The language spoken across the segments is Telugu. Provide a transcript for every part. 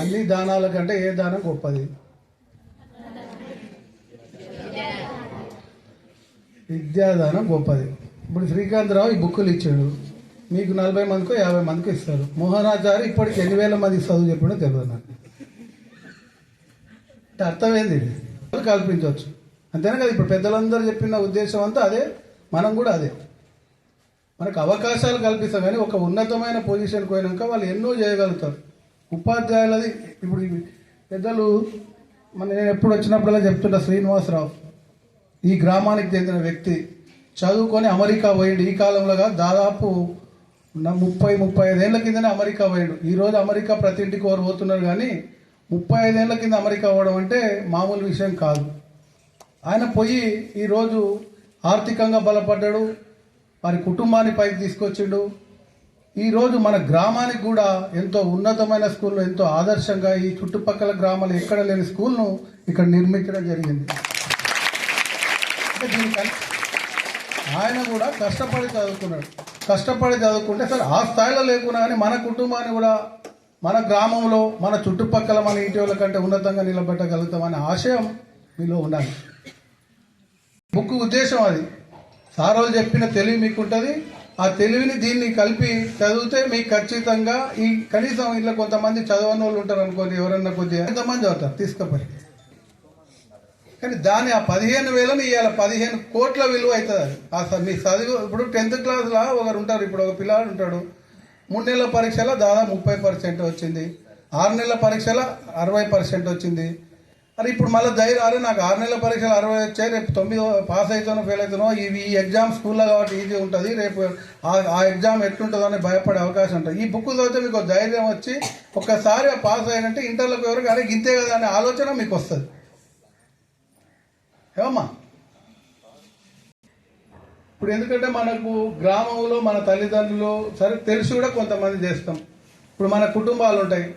అన్ని దానాల కంటే ఏ దానం గొప్పది? విద్యాదానం గొప్పది. ఇప్పుడు శ్రీకాంతరావు ఈ బుక్కులు ఇచ్చాడు. మీకు నలభై మందికో యాభై మందికి ఇస్తారు. మోహనాచారి ఇప్పటికి ఎన్ని వేల మందికి చదువు చెప్పడో తెలియదు నాకు. అంటే అర్థమైంది కల్పించవచ్చు? అంతేనా కదా? ఇప్పుడు పెద్దలందరూ చెప్పిన ఉద్దేశం అంతా అదే. మనం కూడా అదే. మనకు అవకాశాలు కల్పిస్తాం కానీ ఒక ఉన్నతమైన పొజిషన్కి పోయినాక వాళ్ళు ఎన్నో చేయగలుగుతారు. ఉపాధ్యాయులది ఇప్పుడు పెద్దలు మన నేను ఎప్పుడు వచ్చినప్పుడల్లా చెప్తుంటా శ్రీనివాసరావు. ఈ గ్రామానికి చెందిన వ్యక్తి. చదువుకొని అమెరికా పోయిండు. ఈ కాలంలోగా దాదాపు ముప్పై ముప్పై ఐదేళ్ళ కిందనే అమెరికా పోయిండు. ఈరోజు అమెరికా ప్రతి ఇంటికి వారు పోతున్నారు కానీ ముప్పై ఐదేళ్ళ కింద అమెరికా పోవడం అంటే మామూలు విషయం కాదు. ఆయన పోయి ఈరోజు ఆర్థికంగా బలపడ్డాడు. వారి కుటుంబాన్ని పైకి తీసుకొచ్చిండు. ఈరోజు మన గ్రామానికి కూడా ఎంతో ఉన్నతమైన స్కూల్లో ఎంతో ఆదర్శంగా ఈ చుట్టుపక్కల గ్రామాలు ఎక్కడ లేని స్కూల్ను ఇక్కడ నిర్మించడం జరిగింది. ఆయన కూడా కష్టపడి చదువుకున్నాడు. కష్టపడి చదువుకుంటే సరే ఆ స్థాయిలో లేకున్నా కానీ మన కుటుంబాన్ని కూడా మన గ్రామంలో మన చుట్టుపక్కల మన ఇంటి వాళ్ళ కంటే ఉన్నతంగా నిలబెట్టగలుగుతామనే ఆశయం మీలో ఉండాలి. బుక్ ఉద్దేశం అది. సార్ వాళ్ళు చెప్పిన తెలివి మీకు ఉంటుంది ఆ తెలివిని దీన్ని కలిపి చదివితే మీకు ఖచ్చితంగా ఈ కనీసం ఇట్లా కొంతమంది చదవని వాళ్ళు ఉంటారు అనుకోండి ఎవరన్నా కొద్దిగా. ఎంతమంది చదువుతారు తీసుకుపోయి. కానీ దాని ఆ పదిహేను వేలని ఇవాళ పదిహేను కోట్ల విలువ అవుతుంది అది. ఆ మీ చదువు ఇప్పుడు టెన్త్ క్లాస్లో ఒకరు ఉంటారు ఇప్పుడు ఒక పిల్లాడు ఉంటాడు. మూడు నెలల పరీక్షలో దాదాపు ముప్పై పర్సెంట్ వచ్చింది. ఆరు నెలల పరీక్షలో అరవై పర్సెంట్ వచ్చింది. అరే ఇప్పుడు మళ్ళీ ధైర్యం అరే నాకు ఆరు నెలల పరీక్షలు అరవై వచ్చాయి రేపు తొమ్మిది పాస్ అవుతానో ఫెయిల్ అవుతానో ఇవి ఈ ఎగ్జామ్ స్కూల్లో కాబట్టి ఈజీ ఉంటుంది రేపు ఆ- ఆ ఎగ్జామ్ ఎట్లుంటుందో అని భయపడే అవకాశం ఉంటుంది. ఈ బుక్ చదివితే మీకు ధైర్యం వచ్చి ఒక్కసారి పాస్ అయినంటే ఇంటర్లోకి ఎవరికి అరే గింతే కదా అనే ఆలోచన మీకు వస్తుంది. ఏమమ్మా? ఇప్పుడు ఎందుకంటే మనకు గ్రామంలో మన తల్లిదండ్రులు సరే తెలిసి కూడా కొంతమంది చేస్తాం. ఇప్పుడు మన కుటుంబాలు ఉంటాయి.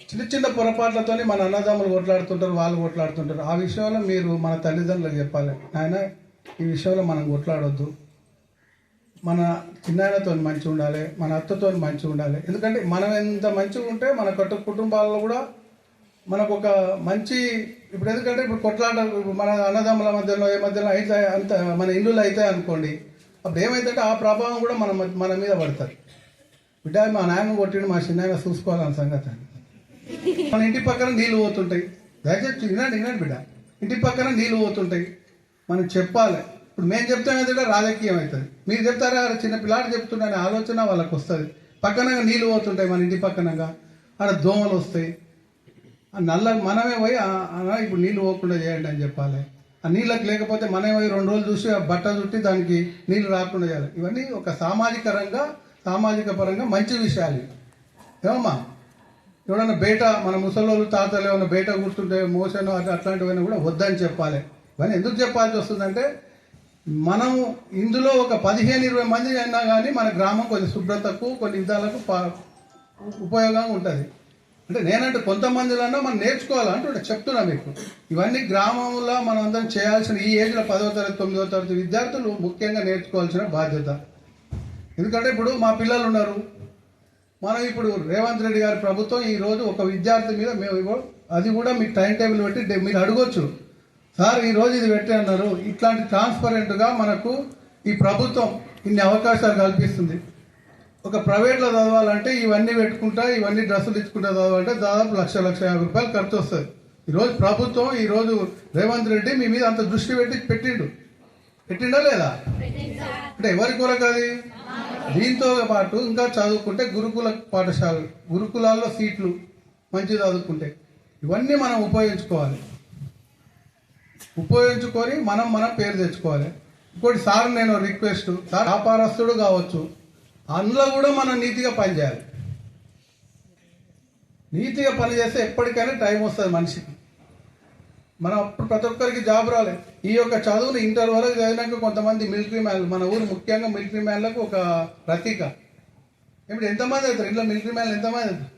చిన్న చిన్న పొరపాట్లతోనే మన అన్నదమ్ములు కొట్లాడుతుంటారు వాళ్ళు కొట్లాడుతుంటారు. ఆ విషయంలో మీరు మన తల్లిదండ్రులకు చెప్పాలి. నాయన ఈ విషయంలో మనం కొట్లాడొద్దు. మన చిన్నాయనతో మంచిగా ఉండాలి మన అత్తతో మంచిగా ఉండాలి. ఎందుకంటే మనం ఎంత మంచిగా ఉంటే మన కట్టు కుటుంబాలలో కూడా మనకు ఒక మంచి ఇప్పుడు ఎందుకంటే ఇప్పుడు కొట్లాట మన అన్నదమ్ముల మధ్యలో ఏ మధ్యలో అయితే అంత మన ఇల్లులు అయితే అనుకోండి అప్పుడు ఏమైందంటే ఆ ప్రభావం కూడా మన మన మీద పడుతుంది. బిడ్డ మా నాయన కొట్టిండు మా చిన్నాయన చూసుకోవాలన్న సంగతి మన ఇంటి పక్కన నీళ్ళు పోతుంటాయి. దయచేసి వినండి వినండి బిడ్డ. ఇంటి పక్కన నీళ్ళు పోతుంటాయి. మనం చెప్పాలి. ఇప్పుడు మేము చెప్తాం కూడా రాజకీయం అవుతుంది మీరు చెప్తారా? చిన్న పిల్లాడు చెప్తున్నాడు ఆలోచన వాళ్ళకి వస్తుంది. పక్కన నీళ్ళు పోతుంటాయి మన ఇంటి పక్కనగా. అక్కడ దోమలు వస్తాయి. నల్ల మనమే పోయి ఇప్పుడు నీళ్ళు పోకుండా చేయండి అని చెప్పాలి. ఆ నీళ్ళకి లేకపోతే మనమే పోయి రెండు రోజులు చూసి ఆ బట్ట చుట్టి దానికి నీళ్ళు రాకుండా చేయాలి. ఇవన్నీ ఒక సామాజిక రంగా సామాజిక పరంగా మంచి విషయాలు. ఏమమ్మా? ఎవడన్నా బయట మన ముసలోళ్ళు తాతలు ఏమైనా బయట కూర్చుంటే మోషన్ అట్లా అట్లాంటివన్నీ కూడా వద్దని చెప్పాలి. ఇవన్నీ ఎందుకు చెప్పాల్సి వస్తుందంటే మనం ఇందులో ఒక పదిహేను ఇరవై మంది అయినా కానీ మన గ్రామం కొంచెం శుభ్రతకు కొన్ని విధాలకు ఉపయోగంగా ఉంటుంది. అంటే నేనంటే కొంతమందిలో మనం నేర్చుకోవాలి అంటుంటే చెప్తున్నా మీకు. ఇవన్నీ గ్రామంలో మనం అందరం చేయాల్సిన ఈ ఏజ్లో పదవ తరగతి తొమ్మిదవ తరగతి విద్యార్థులు ముఖ్యంగా నేర్చుకోవాల్సిన బాధ్యత. ఎందుకంటే ఇప్పుడు మా పిల్లలు ఉన్నారు. మనం ఇప్పుడు రేవంత్ రెడ్డి గారి ప్రభుత్వం ఈ రోజు ఒక విద్యార్థి మీద మేము ఇవ్వ- అది కూడా మీకు టైం టేబుల్ పెట్టి మీరు అడగొచ్చు. సార్ ఈ రోజు ఇది పెట్టి అన్నారు. ఇట్లాంటి ట్రాన్స్పరెంట్గా మనకు ఈ ప్రభుత్వం ఇన్ని అవకాశాలు కల్పిస్తుంది. ఒక ప్రైవేట్లో చదవాలంటే ఇవన్నీ పెట్టుకుంటా ఇవన్నీ డ్రెస్సులు ఇచ్చుకుంటా చదవాలంటే దాదాపు లక్ష లక్ష యాభై రూపాయలు ఖర్చు వస్తుంది ఈరోజు ప్రభుత్వం ఈరోజు రేవంత్ రెడ్డి మీ మీద అంత దృష్టి పెట్టి పెట్టిండు. పెట్టిండా లేదా? అంటే ఎవరి కొరకు అది? దీంతో పాటు ఇంకా చదువుకుంటే గురుకుల పాఠశాలలు గురుకులాల్లో సీట్లు మంచి చదువుకుంటే ఇవన్నీ మనం ఉపయోగించుకోవాలి. ఉపయోగించుకొని మనం మనం పేరు తెచ్చుకోవాలి. ఇంకోటి సార్ నేను రిక్వెస్ట్ సార్ వ్యాపారస్తుడు కావచ్చు అందులో కూడా మనం నీతిగా పనిచేయాలి. నీతిగా పనిచేస్తే ఎప్పటికైనా టైం వస్తుంది మనిషికి. మనం అప్పుడు ప్రతి ఒక్కరికి జాబ్ రాలేదు ఈ యొక్క చదువుని ఇంటర్ వరకు చదివినాక కొంతమంది మిలిటరీ మ్యాన్ మన ఊరు ముఖ్యంగా మిలిటరీ మ్యాన్లకు ఒక ప్రతీక. ఇప్పుడు ఎంతమంది అవుతారు? ఇంట్లో మిలిటరీ మ్యాన్లు ఎంతమంది అవుతారు?